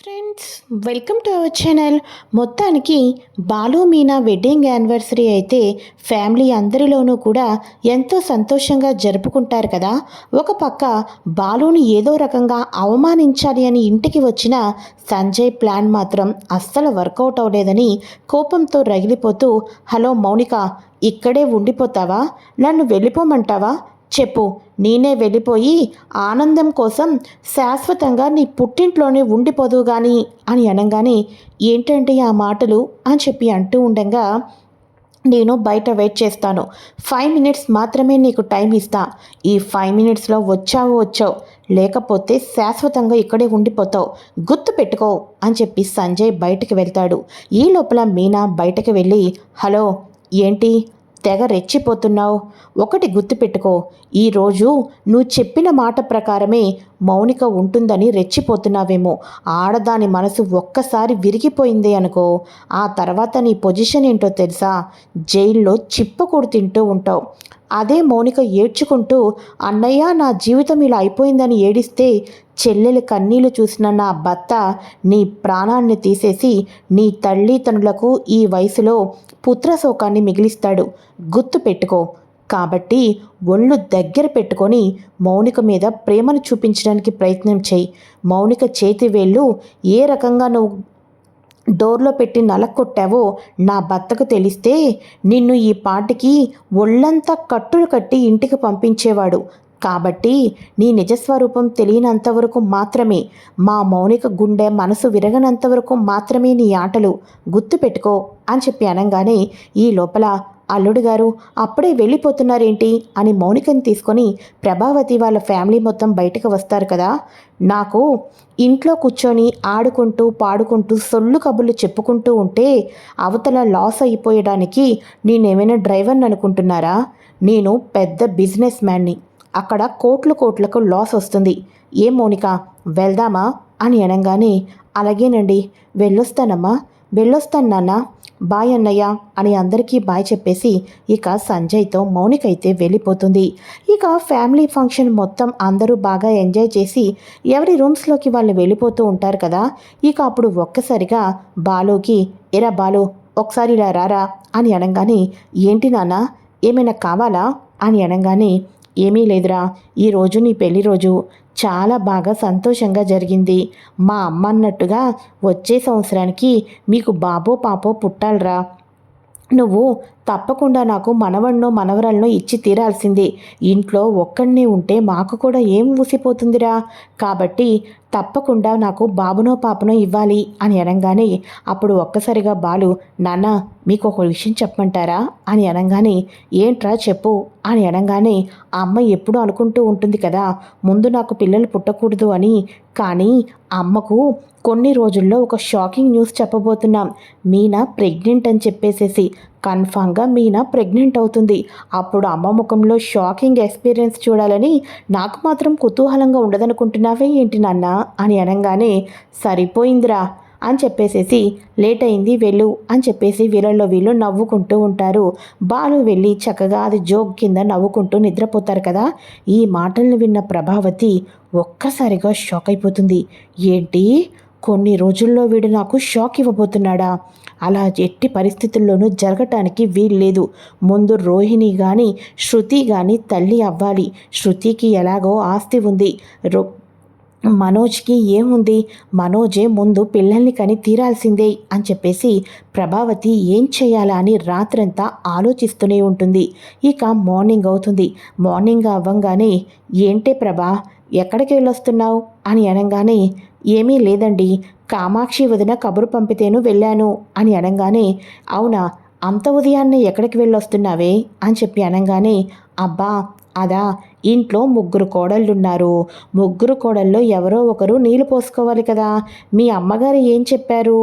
Friends welcome to our channel మొత్తానికి Balu Meena wedding anniversary అయితే family అందరిలోనూ కూడా ఎంతో సంతోషంగా జరుపుకుంటారు కదా. ఒక పక్క బాలుని ఏదో రకంగా అవమానించాలి అని ఇంటికి వచ్చిన సంజయ్ ప్లాన్ మాత్రం అస్సలు వర్కౌట్ అవ్వలేదని కోపంతో రగిలిపోతూ హలో మౌనిక ఇక్కడే ఉండిపోతావా? నన్ను వెళ్ళిపోమంటావా? చెప్పు. నేనే వెళ్ళిపోయి ఆనందం కోసం శాశ్వతంగా నీ పుట్టింట్లోనే ఉండిపోదు గాని అని అనగానే ఏంటంటే ఆ మాటలు? అని చెప్పి అంటూ ఉండగా నేను బయట వెయిట్ చేస్తాను. ఫైవ్ మినిట్స్ మాత్రమే నీకు టైం ఇస్తా. ఈ ఫైవ్ మినిట్స్లో వచ్చావు వచ్చావు. లేకపోతే శాశ్వతంగా ఇక్కడే ఉండిపోతావు. గుర్తు పెట్టుకో అని చెప్పి సంజయ్ బయటకు వెళ్తాడు. ఈ లోపల మీనా బయటకు వెళ్ళి హలో ఏంటి? తెగ రెచ్చిపోతున్నావు. ఒకటి గుర్తుపెట్టుకో ఈరోజు నువ్వు చెప్పిన మాట ప్రకారమే మౌనిక ఉంటుందని రెచ్చిపోతున్నావేమో. ఆడదాని మనసు ఒక్కసారి విరిగిపోయింది అనుకో. ఆ తర్వాత నీ పొజిషన్ ఏంటో తెలుసా? జైల్లో చిప్పకూడు తింటూ ఉంటావు. అదే మౌనిక ఏడ్చుకుంటూ అన్నయ్య నా జీవితం ఇలా అయిపోయిందని ఏడిస్తే చెల్లెలు కన్నీళ్ళు చూసిన నా భర్త నీ ప్రాణాన్ని తీసేసి నీ తల్లిదండ్రులకు ఈ వయసులో పుత్రశోకాన్ని మిగిలిస్తాడు. గుర్తు పెట్టుకో. కాబట్టి ఒళ్ళు దగ్గర పెట్టుకొని మౌనిక మీద ప్రేమను చూపించడానికి ప్రయత్నం చేయి. మౌనిక చేతి వేళ్ళు ఏ రకంగా నువ్వు డోర్లో పెట్టి నలక్కొట్టావో నా భర్తకు తెలిస్తే నిన్ను ఈ పాటికి ఒళ్ళంతా కట్టులు కట్టి ఇంటికి పంపించేవాడు. కాబట్టి నీ నిజస్వరూపం తెలియనంతవరకు మాత్రమే మా మౌనిక గుండె మనసు విరగనంతవరకు మాత్రమే నీ ఆటలు గుర్తుపెట్టుకో అని చెప్పి అనగానే ఈ లోపల అల్లుడు గారు అప్పుడే వెళ్ళిపోతున్నారేంటి? అని మౌనికని తీసుకొని ప్రభావతి వాళ్ళ ఫ్యామిలీ మొత్తం బయటకు వస్తారు కదా. నాకు ఇంట్లో కూర్చొని ఆడుకుంటూ పాడుకుంటూ సొల్లు కబుర్లు చెప్పుకుంటూ ఉంటే అవతల లాస్ అయిపోయడానికి నేనేమైనా డ్రైవర్ని అనుకుంటున్నారా? నేను పెద్ద బిజినెస్ మ్యాన్ని. అక్కడ కోట్లు కోట్లకు లాస్ వస్తుంది. ఏం మౌనిక? వెళ్దామా? అని అనగానే అలాగేనండి వెళ్ళొస్తానమ్మా వెళ్ళొస్తాను నాన్న బాయ్ అన్నయ్య అని అందరికీ బాయ్ చెప్పేసి ఇక సంజయ్తో మౌనిక అయితే వెళ్ళిపోతుంది. ఇక ఫ్యామిలీ ఫంక్షన్ మొత్తం అందరూ బాగా ఎంజాయ్ చేసి ఎవరి రూమ్స్లోకి వాళ్ళు వెళ్ళిపోతూ ఉంటారు కదా ఇక అప్పుడు ఒక్కసారిగా బాలోకి ఎరా బాలు ఒకసారి ఇలా రారా? అని అనగానే ఏంటి నాన్న ఏమైనా కావాలా? అని అనగానే ఏమీ లేదురా. ఈరోజు నీ పెళ్ళి రోజు. చాలా బాగా సంతోషంగా జరిగింది. మా అమ్మ అన్నట్టుగా వచ్చే సంవత్సరానికి మీకు బాబో పాపో పుట్టాలరా. నువ్వు తప్పకుండా నాకు మనవన్నో మనవరాలనో ఇచ్చి తీరాల్సిందే. ఇంట్లో ఒక్కడినే ఉంటే మాకు కూడా ఏం ఊసిపోతుందిరా. కాబట్టి తప్పకుండా నాకు బాబునో పాపనో ఇవ్వాలి అని అనగానే అప్పుడు ఒక్కసారిగా బాలు నాన్న మీకు ఒక విషయం చెప్పమంటారా? అని అనగానే ఏంట్రా చెప్పు? అని అనగానే ఆ అమ్మ ఎప్పుడు అనుకుంటూ ఉంటుంది కదా ముందు నాకు పిల్లలు పుట్టకూడదు అని. కానీ అమ్మకు కొన్ని రోజుల్లో ఒక షాకింగ్ న్యూస్ చెప్పబోతున్నాం. మీనా ప్రెగ్నెంట్ అని చెప్పేసేసి కన్ఫామ్గా మీనా ప్రెగ్నెంట్ అవుతుంది. అప్పుడు అమ్మ ముఖంలో షాకింగ్ ఎక్స్పీరియన్స్ చూడాలని నాకు మాత్రం కుతూహలంగా ఉండదనుకుంటున్నావే ఏంటి నాన్న? అని అనగానే సరిపోయిందిరా అని చెప్పేసేసి లేట్ అయింది వెళ్ళు అని చెప్పేసి వీళ్ళల్లో వీళ్ళు నవ్వుకుంటూ ఉంటారు. బాలు వెళ్ళి చక్కగా అది జోక్ కింద నవ్వుకుంటూ నిద్రపోతారు కదా? ఈ మాటలను విన్న ప్రభావతి ఒక్కసారిగా షాక్ అయిపోతుంది. ఏంటి? కొన్ని రోజుల్లో వీడు నాకు షాక్ ఇవ్వబోతున్నాడా? అలా ఎట్టి పరిస్థితుల్లోనూ జరగటానికి వీల్లేదు. ముందు రోహిణి కానీ శృతి కానీ తల్లి అవ్వాలి. శృతికి ఎలాగో ఆస్తి ఉంది. రో మనోజ్కి ఏముంది? మనోజే ముందు పిల్లల్ని కని తీరాల్సిందే అని చెప్పేసి ప్రభావతి ఏం చేయాలా అని రాత్రంతా ఆలోచిస్తూనే ఉంటుంది. ఇక మార్నింగ్ అవుతుంది. మార్నింగ్ అవ్వంగానే ఏంటే ప్రభా ఎక్కడికి వెళ్ళొస్తున్నావు? అని అనగానే ఏమీ లేదండి. కామాక్షి వదిన కబురు పంపితేను వెళ్ళాను అని అనగానే అవునా? అంత ఉదయాన్నే ఎక్కడికి వెళ్ళొస్తున్నావే? అని చెప్పి అనగానే అబ్బా అదా ఇంట్లో ముగ్గురు కోడళ్ళున్నారు. ముగ్గురు కోడల్లో ఎవరో ఒకరు నీళ్ళు పోసుకోవాలి కదా. మీ అమ్మగారు ఏం చెప్పారు?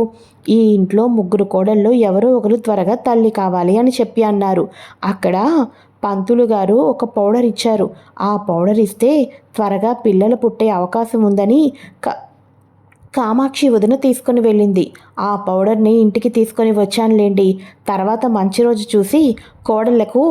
ఈ ఇంట్లో ముగ్గురు కోడల్లో ఎవరో ఒకరు త్వరగా తల్లి కావాలి అని చెప్పి అన్నారు. అక్కడ పంతులు గారు ఒక పౌడర్ ఇచ్చారు. ఆ పౌడర్ ఇస్తే త్వరగా పిల్లలు పుట్టే అవకాశం ఉందని క కామాక్షి వదిన తీసుకుని వెళ్ళింది. ఆ పౌడర్ని ఇంటికి తీసుకొని వచ్చానులేండి తర్వాత మంచి రోజు చూసి కోడళ్ళకు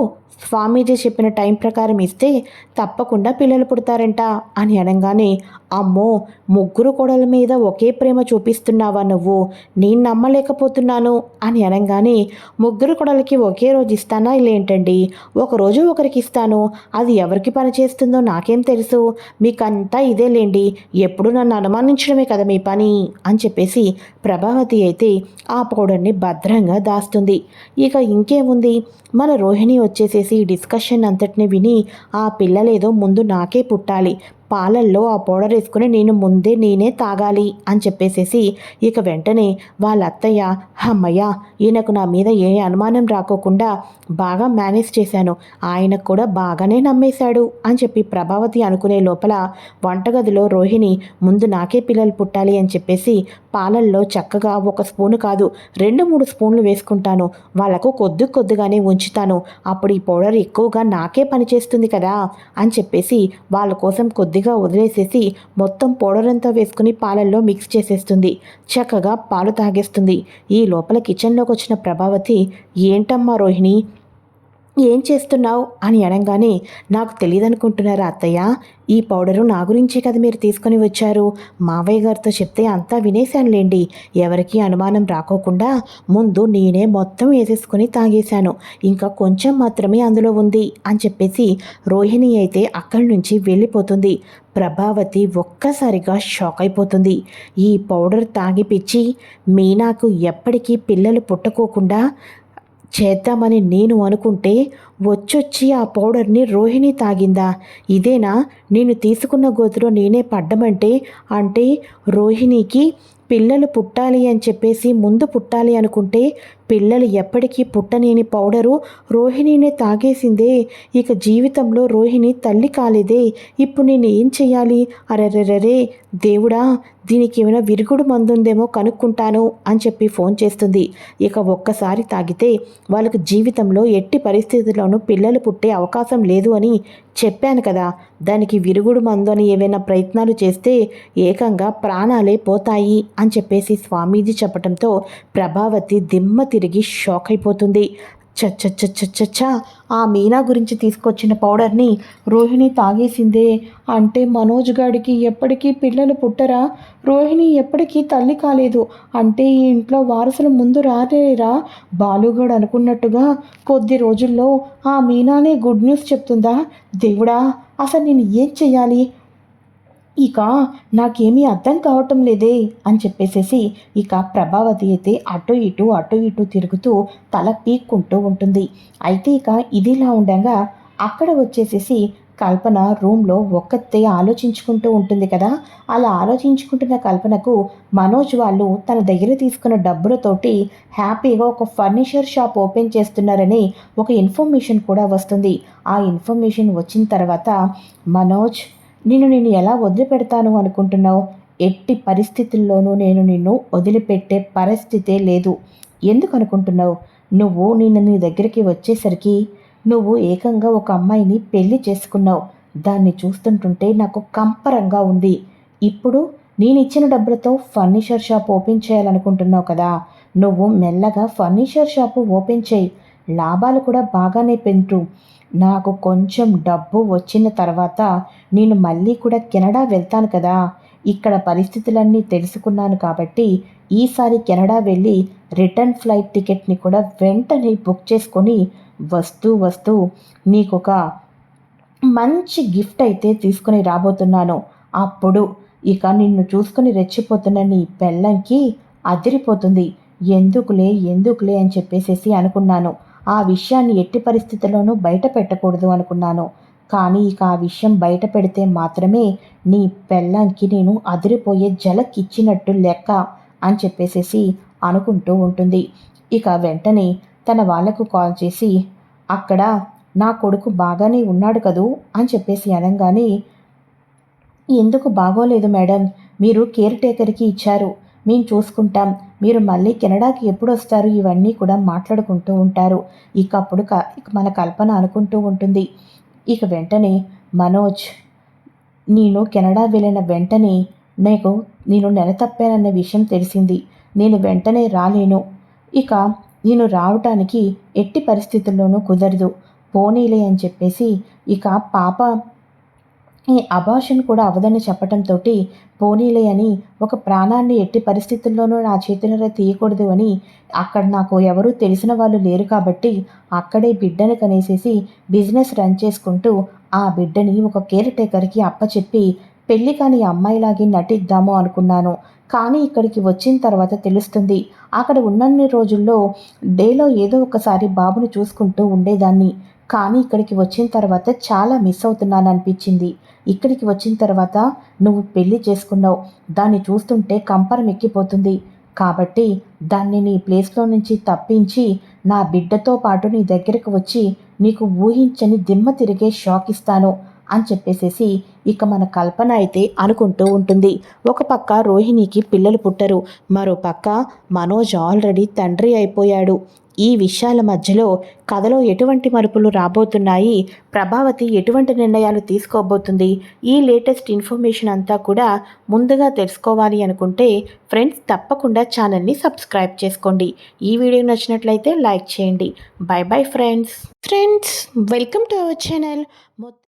స్వామీజీ చెప్పిన టైం ప్రకారం ఇస్తే తప్పకుండా పిల్లలు పుడతారంట అని అనగానే అమ్మో ముగ్గురు కొడల మీద ఒకే ప్రేమ చూపిస్తున్నావా నువ్వు? నేను నమ్మలేకపోతున్నాను అని అనగానే ముగ్గురు కొడలకి ఒకే రోజు ఇస్తానా ఇల్లేంటండి? ఒకరోజు ఒకరికి ఇస్తాను. అది ఎవరికి పనిచేస్తుందో నాకేం తెలుసు. మీకంతా ఇదేలేండి. ఎప్పుడు నన్ను అనుమానించడమే కదా మీ పని అని చెప్పేసి ప్రభావతి అయితే ఆ పౌడర్ని భద్రంగా దాస్తుంది. ఇక ఇంకేముంది? మన రోహిణి వచ్చేసేసి డిస్కషన్ అంతటిని విని ఆ పిల్లలేదో ముందు నాకే పుట్టాలి. పాలల్లో ఆ పౌడర్ వేసుకుని నేను ముందే నేనే తాగాలి అని చెప్పేసేసి ఇక వెంటనే వాళ్ళ అత్తయ్య అమ్మయ్య ఈయనకు నా మీద ఏ అనుమానం రాకోకుండా బాగా మేనేజ్ చేశాను. ఆయనకు కూడా బాగానే నమ్మేశాడు అని చెప్పి ప్రభావతి అనుకునే లోపల వంటగదిలో రోహిణి ముందు నాకే పిల్లలు పుట్టాలి అని చెప్పేసి పాలల్లో చక్కగా ఒక స్పూను కాదు రెండు మూడు స్పూన్లు వేసుకుంటాను. వాళ్ళకు కొద్ది కొద్దిగానే ఉంచుతాను. అప్పుడు ఈ పౌడర్ ఎక్కువగా నాకే పనిచేస్తుంది కదా అని చెప్పేసి వాళ్ళ కోసం కొద్ది కొద్దిగా వదిలేసేసి మొత్తం పౌడర్ అంతా వేసుకుని పాలల్లో మిక్స్ చేసేస్తుంది. చక్కగా పాలు తాగేస్తుంది. ఈ లోపల కిచెన్లోకి వచ్చిన ప్రభావతి ఏంటమ్మా రోహిణి ఏం చేస్తున్నావు? అని అనగానే నాకు తెలియదనుకుంటున్నారా అత్తయ్య? ఈ పౌడరు నా గురించే కదా మీరు తీసుకొని వచ్చారు. మావయ్య గారితో చెప్తే అంతా వినేశానులేండి. ఎవరికి అనుమానం రాకోకుండా ముందు నేనే మొత్తం వేసేసుకొని తాగేశాను. ఇంకా కొంచెం మాత్రమే అందులో ఉంది అని చెప్పేసి రోహిణి అయితే అక్కడి నుంచి వెళ్ళిపోతుంది. ప్రభావతి ఒక్కసారిగా షాక్ అయిపోతుంది. ఈ పౌడర్ తాగిపిచ్చి మీనాకు ఎప్పటికీ పిల్లలు పుట్టుకోకుండా చేద్దామని నేను అనుకుంటే వచ్చొచ్చి ఆ పౌడర్ని రోహిణి తాగిందా? ఇదేనా? నేను తీసుకున్న గోతులో నేనే పడ్డమంటే? అంటే రోహిణికి పిల్లలు పుట్టాలి అని చెప్పేసి ముందు పుట్టాలి అనుకుంటే పిల్లలు ఎప్పటికీ పుట్టనేని పౌడరు రోహిణినే తాగేసిందే. ఇక జీవితంలో రోహిణి తల్లి కాలేదే. ఇప్పుడు నేను ఏం చెయ్యాలి? అరెరెరే దేవుడా దీనికి ఏమైనా విరుగుడు మందుందేమో కనుక్కుంటాను అని చెప్పి ఫోన్ చేస్తుంది. ఇక ఒక్కసారి తాగితే వాళ్ళకు జీవితంలో ఎట్టి పరిస్థితుల్లోనూ పిల్లలు పుట్టే అవకాశం లేదు అని చెప్పాను కదా. దానికి విరుగుడు మందు అని ఏవైనా ప్రయత్నాలు చేస్తే ఏకంగా ప్రాణాలే పోతాయి అని చెప్పేసి స్వామీజీ చెప్పడంతో ప్రభావతి దిమ్మ తిరిగి షాక్ అయిపోతుంది. చచ్చచ్చచ్చచ్చ ఆ మీనా గురించి తీసుకొచ్చిన పౌడర్ని రోహిణి తాగేసిందే. అంటే మనోజ్ గాడికి ఎప్పటికీ పిల్లలు పుట్టరా? రోహిణి ఎప్పటికీ తల్లి కాలేదు. అంటే ఈ ఇంట్లో వారసులు ముందు రాలేరా బాలుగాడు అనుకున్నట్టుగా కొద్ది రోజుల్లో ఆ మీనానే గుడ్ న్యూస్ చెప్తుందా? దేవుడా అసలు నేను ఏం చెయ్యాలి? ఇక నాకేమీ అర్థం కావటం లేదే అని చెప్పేసేసి ఇక ప్రభావతి అయితే అటు ఇటు అటు ఇటు తిరుగుతూ తల పీక్కుంటూ ఉంటుంది. అయితే ఇక ఇదిలా ఉండగా అక్కడ వచ్చేసేసి కల్పన రూమ్లో ఒక్కతే ఆలోచించుకుంటూ ఉంటుంది కదా. అలా ఆలోచించుకుంటున్న కల్పనకు మనోజ్ వాళ్ళు తన దగ్గర తీసుకున్న డబ్బులతోటి హ్యాపీగా ఒక ఫర్నిచర్ షాప్ ఓపెన్ చేస్తున్నారని ఒక ఇన్ఫర్మేషన్ కూడా వస్తుంది. ఆ ఇన్ఫర్మేషన్ వచ్చిన తర్వాత మనోజ్ నిన్ను నేను ఎలా వదిలిపెడతాను అనుకుంటున్నావు? ఎట్టి పరిస్థితుల్లోనూ నేను నిన్ను వదిలిపెట్టే పరిస్థితే లేదు. ఎందుకు అనుకుంటున్నావు? నువ్వు నిన్ను నీ దగ్గరికి వచ్చేసరికి నువ్వు ఏకంగా ఒక అమ్మాయిని పెళ్ళి చేసుకున్నావు. దాన్ని చూస్తుంటుంటే నాకు కంపరంగా ఉంది. ఇప్పుడు నేను ఇచ్చిన డబ్బులతో ఫర్నిచర్ షాప్ ఓపెన్ చేయాలనుకుంటున్నావు కదా? నువ్వు మెల్లగా ఫర్నిచర్ షాపు ఓపెన్ చేయి. లాభాలు కూడా బాగానే పెంటు నాకు కొంచెం డబ్బు వచ్చిన తర్వాత నేను మళ్ళీ కూడా కెనడా వెళ్తాను కదా. ఇక్కడ పరిస్థితులన్నీ తెలుసుకున్నాను కాబట్టి ఈసారి కెనడా వెళ్ళి రిటర్న్ ఫ్లైట్ టికెట్ని కూడా వెంటనే బుక్ చేసుకొని వస్తూ వస్తూ నీకు ఒక మంచి గిఫ్ట్ అయితే తీసుకుని రాబోతున్నాను. అప్పుడు ఇక నిన్ను చూసుకుని రెచ్చిపోతున్న నీ పెళ్ళంకి అదిరిపోతుంది. ఎందుకులే ఎందుకులే అని చెప్పేసేసి అనుకున్నాను. ఆ విషయాన్ని ఎట్టి పరిస్థితుల్లోనూ బయట పెట్టకూడదు అనుకున్నాను. కానీ ఇక ఆ విషయం బయట పెడితే మాత్రమే నీ పెళ్ళంకి నేను అదిరిపోయే జలకిచ్చినట్టు లెక్క అని చెప్పేసేసి అనుకుంటూ ఉంటుంది. ఇక వెంటనే తన వాళ్ళకు కాల్ చేసి అక్కడ నా కొడుకు బాగానే ఉన్నాడు కదూ? అని చెప్పేసి అనగానే ఎందుకు బాగోలేదు మేడం మీరు కేర్ టేకర్కి ఇచ్చారు. మేము చూసుకుంటాం. మీరు మళ్ళీ కెనడాకి ఎప్పుడు వస్తారు? ఇవన్నీ కూడా మాట్లాడుకుంటూ ఉంటారు. ఇక అప్పుడు ఇక మన కల్పన అనుకుంటూ ఉంటుంది. ఇక వెంటనే మనోజ్ నేను కెనడా వెళ్ళిన వెంటనే నాకు నేను నెల తప్పానన్న విషయం తెలిసింది. నేను వెంటనే రాలేను. ఇక నేను రావటానికి ఎట్టి పరిస్థితుల్లోనూ కుదరదు. పోనీలే అని చెప్పేసి ఇక పాప ఈ అబార్షన్ కూడా అవదని చెప్పటంతో పోనీలే అని ఒక ప్రాణాన్ని ఎట్టి పరిస్థితుల్లోనూ నా చేతులలో తీయకూడదు అని అక్కడ నాకు ఎవరూ తెలిసిన వాళ్ళు లేరు కాబట్టి అక్కడే బిడ్డని కనేసేసి బిజినెస్ రన్ చేసుకుంటూ ఆ బిడ్డని ఒక కేర్ టేకర్కి అప్పచెప్పి పెళ్ళి కాని అమ్మాయిలాగే నటిద్దాము అనుకున్నాను. కానీ ఇక్కడికి వచ్చిన తర్వాత తెలుస్తుంది అక్కడ ఉన్నన్ని రోజుల్లో డేలో ఏదో ఒకసారి బాబుని చూసుకుంటూ ఉండేదాన్ని. కానీ ఇక్కడికి వచ్చిన తర్వాత చాలా మిస్ అవుతున్నాను అనిపించింది. ఇక్కడికి వచ్చిన తర్వాత నువ్వు పెళ్ళి చేసుకున్నావు. దాన్ని చూస్తుంటే కంపరం ఎక్కిపోతుంది. కాబట్టి దాన్ని నీ ప్లేస్లో నుంచి తప్పించి నా బిడ్డతో పాటు నీ దగ్గరకు వచ్చి నీకు ఊహించని దిమ్మ తిరిగే షాక్ ఇస్తాను. అని చెప్పేసేసి ఇక మన కల్పన అయితే అనుకుంటూ ఉంటుంది. ఒక పక్క రోహిణికి పిల్లలు పుట్టరు. మరో పక్క మనోజ్ ఆల్రెడీ తండ్రి అయిపోయాడు. ఈ విషయాల మధ్యలో కథలో ఎటువంటి మలుపులు రాబోతున్నాయి? ప్రభావతి ఎటువంటి నిర్ణయాలు తీసుకోబోతుంది? ఈ లేటెస్ట్ ఇన్ఫర్మేషన్ అంతా కూడా ముందుగా తెలుసుకోవాలి అనుకుంటే ఫ్రెండ్స్ తప్పకుండా ఛానల్ని సబ్స్క్రైబ్ చేసుకోండి. ఈ వీడియో నచ్చినట్లయితే లైక్ చేయండి. Bye bye friends. Friends welcome to our channel. మొత్తం